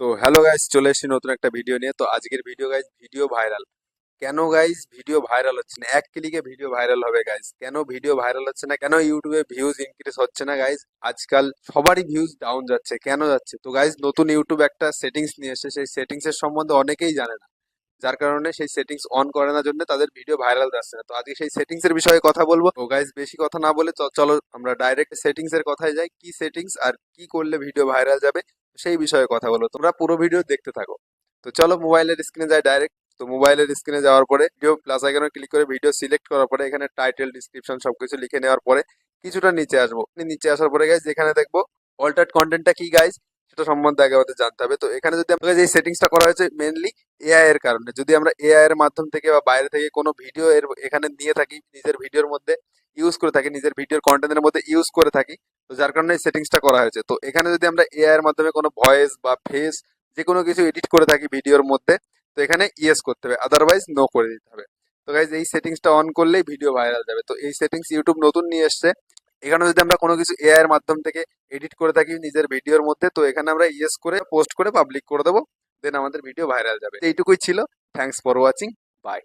তো hello guys চলে এসেছি নতুন একটা ভিডিও নিয়ে। তো আজকের ভিডিও গাইস ভিডিও ভাইরাল কেন গাইস ভিডিও ভাইরাল হচ্ছে না? এক ক্লিকে ভিডিও ভাইরাল হবে গাইস কেন ভিডিও ভাইরাল হচ্ছে না? কেন ইউটিউবে ভিউজ ইনক্রিজ হচ্ছে না গাইস আজকাল সবারই ভিউজ ডাউন যাচ্ছে। কেন যাচ্ছে? তো গাইজ নতুন ইউটিউব একটা সেটিংস নিয়ে এসেছে। সেই সেটিংস এর সম্বন্ধে অনেকেই জানে না। যার কারণে সেই সেটিংস অন করে না জন্য তাদের ভিডিও ভাইরাল যাচ্ছে না। তো আজকে সেই সেটিংস এর বিষয়ে কথা বলব। তো গাইজ বেশি কথা না বলে চলো আমরা ডাইরেক্ট সেটিংস এর কথায় যাই। কি সেটিংস আর কি করলে ভিডিও ভাইরাল যাবে? সেই বিষয়ে কথা বলব। তোমরা পুরো ভিডিও দেখতে থাকো। তো চলো মোবাইলের স্ক্রিনে যাই ডাইরেক্ট তো মোবাইলের স্ক্রিনে যাওয়ার পরে ভিডিও প্লাস আইকনে ক্লিক করে ভিডিও সিলেক্ট করার পরে এখানে টাইটেল ডিসক্রিপশন সবকিছু লিখে নেওয়ার পরে কিছুটা নিচে আসব। নিচে আসার পরে গাইজ যেখানে দেখব অল্টার্ড কন্টেন্টটা কি গাইজ সেটা সম্বন্ধে আগে আমাদের জানতে হবে। তো এখানে যদি আমরা যে সেটিংসটা করা হয়েছে মেনলি এআই এর কারণে, যদি আমরা এআই এর মাধ্যম থেকে বা বাইরে থেকে কোনো ভিডিও এর এখানে নিয়ে থাকি, নিজের ভিডিওর মধ্যে ইউজ করে থাকি, নিজের ভিডিওর কন্টেন্টের মধ্যে ইউজ করে থাকি তো যার কারণে এই সেটিংসটা করা হয়েছে। তো এখানে যদি আমরা এআই এর মাধ্যমে কোনো ভয়েস বা ফেস যে কোনো কিছু এডিট করে থাকি ভিডিওর মধ্যে, তো এখানে ইয়েস করতে হবে। আদারওয়াইজ নো করে দিতে হবে। তো গাইজ এই সেটিংসটা অন করলেই ভিডিও ভাইরাল যাবে। তো এই সেটিংস ইউটিউব নতুন নিয়ে এসছে। এখানে যদি আমরা কোনো কিছু এআই এর মাধ্যম থেকে এডিট করে থাকি নিজের ভিডিওর মধ্যে, তো এখানে আমরা ইয়েস করে পোস্ট করে পাবলিক করে দেবো। দেন আমাদের ভিডিও ভাইরাল যাবে। এইটুকুই ছিল। Thanks for watching by